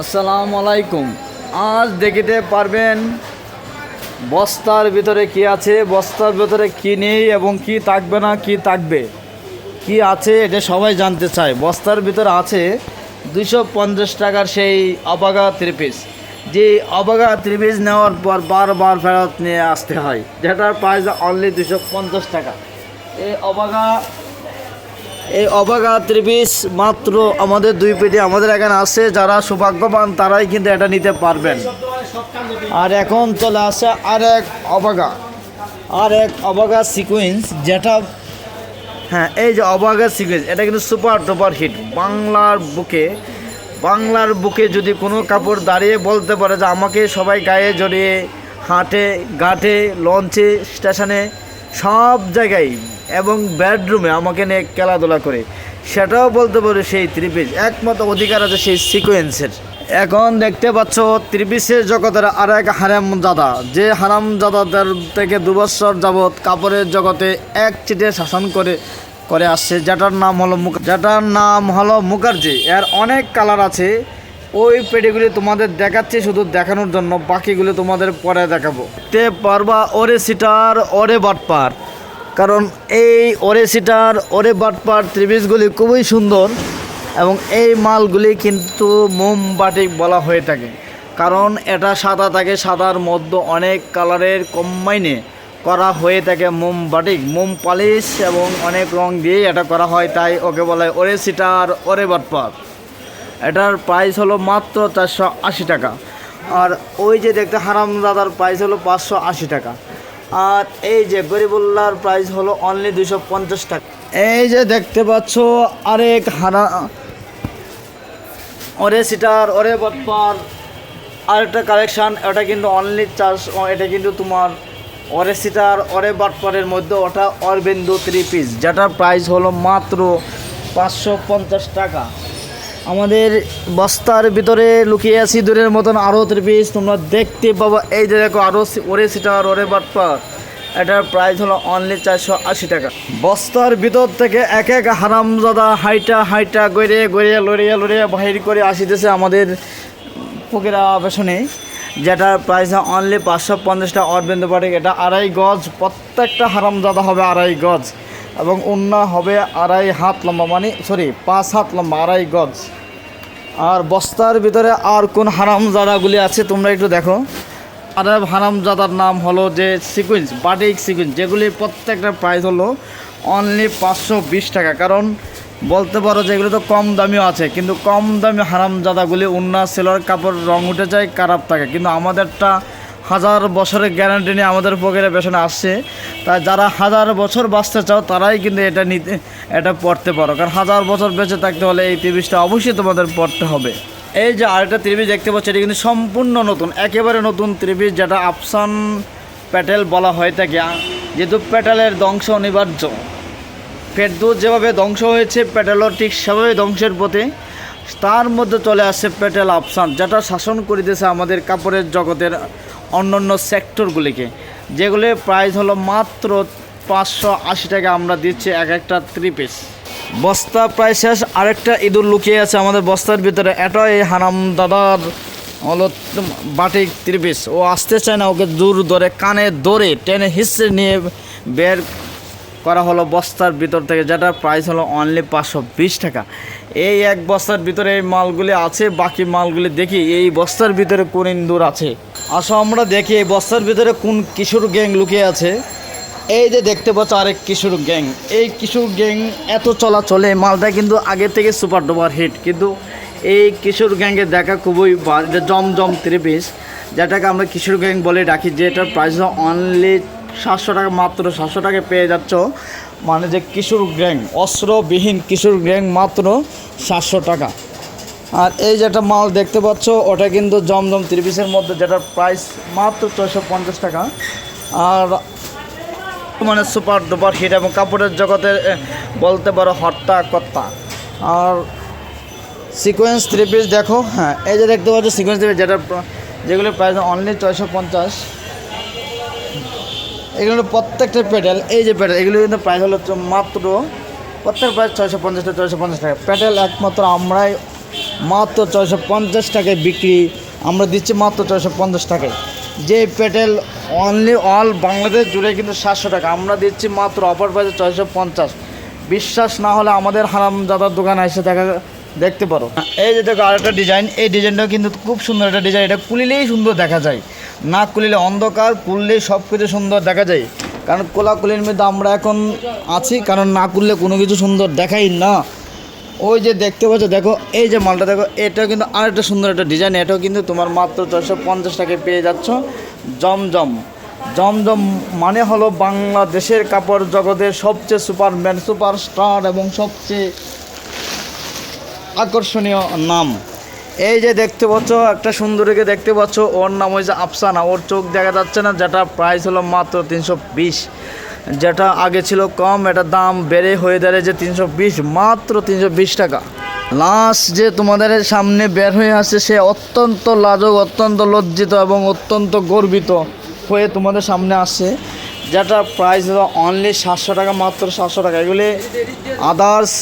আসসালামু আলাইকুম। আজ দেখিতে পারবেন বস্তার ভিতরে কি আছে, বস্তার ভিতরে কি নেই এবং কি থাকবে না, কি থাকবে, কি আছে এটা সবাই জানতে চায়। বস্তার ভিতরে আছে দুশো পঞ্চাশ টাকার সেই অবাগা থ্রি পিস যে অবাগা থ্রি পিস নেওয়ার পর বারবার ফেরত নিয়ে আসতে হয়, যেটার প্রাইস অনলি দুশো পঞ্চাশ টাকা। এই অবাগা এই অবাগা ত্রিপিস মাত্র আমাদের দুই পেটি আমাদের এখানে আছে, যারা সৌভাগ্যবান তারাই কিন্তু এটা নিতে পারবেন। আর এখন চলে আসে আর এক অবাগা আর এক অবাগা সিকুয়েন্স যেটা হ্যাঁ এই যে অবাগা সিকুয়েন্স এটা কিন্তু সুপার ডুপার হিট বাংলার বুকে বাংলার বুকে যদি কোনো কাপড় দাঁড়িয়ে বলতে পারে যে আমাকে সবাই গায়ে জড়িয়ে হাটে, ঘাটে, লঞ্চে, স্টেশনে সব জায়গায় এবং বেডরুমে আমাকে নিয়ে খেলাধুলা করে। সেটাও বলতে পারে সেই ত্রিপিস একমাত্র অধিকার আছে সেই সিকোয়েন্সের এখন দেখতে পাচ্ছ ত্রিপিসের জগতের আর এক হারাম দাদা যে হারাম দাদাদের থেকে দুবছর যাবৎ কাপড়ের জগতে এক চিটে শাসন করে করে আসছে, যেটার নাম হলো যেটার নাম হলো মুখার্জি। এর অনেক কালার আছে। ওই পেটিগুলি তোমাদের দেখাচ্ছি, শুধু দেখানোর জন্য, বাকিগুলো তোমাদের পরে দেখাবো। তে পারবা ওরে সিটার, ওরে বাটপার। কারণ এই ওরে সিটার, ওরে বাটপার ত্রিভিশগুলি খুবই সুন্দর এবং এই মালগুলি কিন্তু মোমবাটিক বলা হয়ে থাকে। কারণ এটা সাদা থাকে, সাদার মধ্যে অনেক কালারের কম্বাইনে করা হয়ে থাকে মোম বাটিক মোম পালিশ এবং অনেক রং দিয়ে এটা করা হয়, তাই ওকে বলা ওরে সিটার, ওরে বাটপার। এটার প্রাইস হলো মাত্র চারশো আশি টাকা। আর ওই যে দেখতে হারাম দাদার প্রাইস হলো পাঁচশো আশি টাকা। আর এই যে গরিবুল্লার প্রাইস হলো অনলি দুশো পঞ্চাশ টাকা। এই যে দেখতে পাচ্ছ আরেক হারা, ওরে সিটার ওরে বটপার আরেকটা কালেকশান এটা কিন্তু অনলি চার্জ এটা কিন্তু তোমার ওরে সিটার ওরে বাটপারের মধ্যে ওটা অরবিন্দু থ্রি পিস যেটার প্রাইস হলো মাত্র পাঁচশো পঞ্চাশ টাকা। আমাদের বস্তার ভিতরে লুকিয়ে আছি, দূরের মতন আরও থ্রি পিস তোমরা দেখতে পাবো। এই যে দেখো আরও ওরে সিটার ওরে বাটপার এটার প্রাইস হলো অনলি চারশো আশি টাকা। বস্তার ভিতর থেকে এক এক হারামজাদা হাইটা হাইটা গড়িয়ে গড়িয়ে লড়িয়ে লড়িয়ে বাহির করে আসিতেছে আমাদের ফকিরা বেসনে যেটার প্রাইস অনলি পাঁচশো পঞ্চাশটা অরবিন্দ পাটিক এটা আড়াই গজ, প্রত্যেকটা হারামজাদা হবে আড়াই গজ। এবং অন্য হবে আড়াই হাত লম্বা মানে সরি পাঁচ হাত লম্বা, আড়াই গজ। আর বস্তার ভিতরে আর কোন হারামজাদাগুলি আছে তোমরা একটু দেখো। আর এক হারামজাদার নাম হলো যে সিকুয়েন্স বাটিক সিকুয়েন্স যেগুলি প্রত্যেকটা প্রাইস হলো অনলি পাঁচশো বিশ টাকা। কারণ বলতে পারো যে এগুলো তো কম দামিও আছে, কিন্তু কম দামি হারামজাদাগুলি অন্য সেলার কাপড়, রং উঠে যায়, খারাপ থাকে। কিন্তু আমাদেরটা হাজার বছরের গ্যারান্টি নিয়ে আমাদের পকেটে পেছনে আসছে। তাই যারা হাজার বছর বাঁচতে চাও, তারাই কিন্তু এটা নিতে, এটা পড়তে পারো। কারণ হাজার বছর বেঁচে থাকতে হলে এই ত্রিভিশটা অবশ্যই তোমাদের পড়তে হবে। এই যে আরেকটা ত্রিভিশ দেখতে পাচ্ছি, এটা কিন্তু সম্পূর্ণ নতুন, একেবারে নতুন ত্রিভিশ যেটা আফসান প্যাটেল বলা হয়ে থাকে যেহেতু প্যাটেলের ধ্বংস অনিবার্য। ফেরদৌস যেভাবে ধ্বংস হয়েছে প্যাটেলও ঠিক সেভাবে ধ্বংসের পথে। তার মধ্যে চলে আসছে প্যাটেল আফসান যেটা শাসন করিতেছে আমাদের কাপড়ের জগতের অন্যান্য সেক্টরগুলিকে যেগুলি প্রাইস হলো মাত্র পাঁচশো আশি টাকা। আমরা দিচ্ছি এক একটা থ্রি পিস বস্তা প্রায় শেষ। আরেকটা ইঁদুর লুকিয়ে আছে আমাদের বস্তার ভিতরে। এটা এই হারাম দাদার হলো বাটি ত্রিপিস ও আসতে চায় না, ওকে দূর ধরে, কানে ধরে টেনে হিসে নিয়ে বের করা হলো বস্তার ভিতর থেকে, যেটার প্রাইস হলো অনলি পাঁচশো বিশ টাকা। এই এক বস্তার ভিতরে এই মালগুলি আছে, বাকি মালগুলি দেখি, এই বস্তার ভিতরে কোন ইন্দুর আছে? আসো আমরা দেখি, এই বস্তার ভিতরে কোন কিশোর গ্যাং লুকিয়ে আছে। এই যে দেখতে পাচ্ছ আরেক কিশোর গ্যাং। এই কিশোর গ্যাং এত চলাচলে মালটা কিন্তু আগে থেকে সুপার ডুপার হিট। কিন্তু এই কিশোর গ্যাংকে দেখা খুবই জমজম থ্রি পিস যেটাকে আমরা কিশোর গ্যাং বলে ডাকি যে এটার প্রাইস অনলি সাতশো টাকা, মাত্র সাতশো টাকা পেয়ে যাচ্ছ। মানে যে কিশোর গ্যাং, অস্ত্রবিহীন কিশোর গ্যাং মাত্র সাতশো টাকা। আর এই যেটা মাল দেখতে পাচ্ছ, ওটা কিন্তু জমজম ত্রিপিসের মধ্যে, যেটার প্রাইস মাত্র ছয়শো পঞ্চাশ টাকা। আর মানে সুপার ডুপার হিট এবং কাপড়ের জগতে বলতে পারো হট্টা কত্তা। আর সিকোয়েন্স থ্রি পিস দেখো হ্যাঁ এই যে দেখতে পাচ্ছ সিকোয়েন্স থ্রি পিস যেটা যেগুলো প্রাইস অনলি ছয়শো পঞ্চাশ। এগুলো প্রত্যেকটা প্যাডেল এই যে প্যাডেল এগুলো কিন্তু প্রাইস হলো মাত্র প্রত্যেক প্রাইস ছয়শো পঞ্চাশ টাকা ছয়শো পঞ্চাশ টাকা। প্যাডেল একমাত্র আমরাই মাত্র ছয়শো পঞ্চাশ টাকায় বিক্রি, আমরা দিচ্ছি মাত্র ছয়শো পঞ্চাশ টাকায়। যে পেটেল অনলি অল বাংলাদেশ জুড়ে কিন্তু সাতশো টাকা, আমরা দিচ্ছি মাত্র অফার প্রাইসে ছয়শো পঞ্চাশ। বিশ্বাস না হলে আমাদের হারামজাদার দোকানে এসে দেখা, দেখতে পারো। এই যে দেখো আরেকটা ডিজাইন এই ডিজাইনটাও কিন্তু খুব সুন্দর একটা ডিজাইন এটা কুলিলেই সুন্দর দেখা যায়। না কুলিলে অন্ধকার কুললেই সব কিছু সুন্দর দেখা যায়। কারণ কোলাকুলির মধ্যে আমরা এখন আছি, কারণ না করলে কোনো কিছু সুন্দর দেখাই না। ওই যে দেখতে পাচ্ছ, দেখো, এই যে মালটা, দেখো, এটাও কিন্তু আরেকটা সুন্দর একটা ডিজাইন এটাও কিন্তু তোমার মাত্র ছশো পঞ্চাশ টাকায় পেয়ে যাচ্ছ। জমজম। জমজম মানে হলো বাংলাদেশের কাপড় জগতের সবচেয়ে সুপারম্যান সুপারস্টার এবং সবচেয়ে আকর্ষণীয় নাম। এই যে দেখতে পাচ্ছ, একটা সুন্দরীকে দেখতে পাচ্ছ। ওর নাম হয়েছে আফসানা। ওর চোখ দেখা যাচ্ছে না, যেটা প্রাইস হলো মাত্র তিনশো বিশ। যেটা আগে ছিল কম, এটা দাম বেড়ে হয়ে দাঁড়িয়েছে তিনশো বিশ, মাত্র তিনশো বিশ টাকা। লাস্ট যে তোমাদের সামনে বের হয়ে আসছে, সে অত্যন্ত লাজক, অত্যন্ত লজ্জিত এবং অত্যন্ত গর্বিত হয়ে তোমাদের সামনে আসছে, যেটা প্রাইস হলো অনলি সাতশো টাকা, মাত্র সাতশো টাকা। এগুলি আদার্স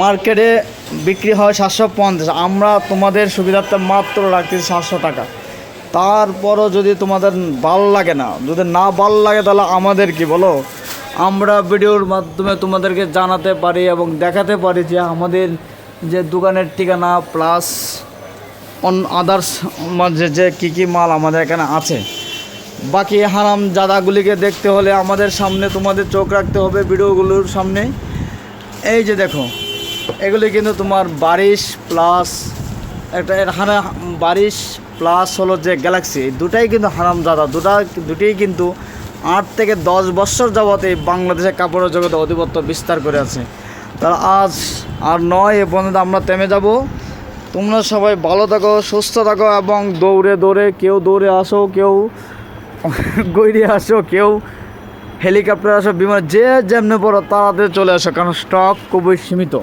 মার্কেটে বিক্রি হয় সাতশো পঞ্চাশ। আমরা তোমাদের সুবিধার্থে মাত্র রাখতেছি সাতশো টাকা। তারপরও যদি তোমাদের ভালো লাগে না, যদি না ভালো লাগে তাহলে আমাদের কি বলো? আমরা ভিডিওর মাধ্যমে তোমাদেরকে জানাতে পারি এবং দেখাতে পারি যে আমাদের যে দোকানের ঠিকানা প্লাস অন আদার্স যে যে কী কী মাল আমাদের এখানে আছে। বাকি হারাম জাদাগুলিকে দেখতে হলে আমাদের সামনে তোমাদের চোখ রাখতে হবে ভিডিওগুলোর সামনে। এই যে দেখো এগুলি কিন্তু তোমার বারিশ প্লাস একটা হারা বারিশ প্লাস হলো যে গ্যালাক্সি দুটাই কিন্তু হারাম দাদা দুটা, দুটোই কিন্তু আট থেকে দশ বছর যাবত এই বাংলাদেশের কাপড়ের জগতে অধিপত্য বিস্তার করে আছে। তারা আজ আর নয়, এ পর্যন্ত আমরা থেমে যাব। তোমরা সবাই ভালো থাকো, সুস্থ থাকো এবং দৌড়ে দৌড়ে কেউ দৌড়ে আসো, কেউ গৈরে আসো, কেউ হেলিকপ্টার আসো, বিমান যে যেমনি পড়ো তাড়াতাড়ি চলে আসো, কারণ স্টক খুবই সীমিত।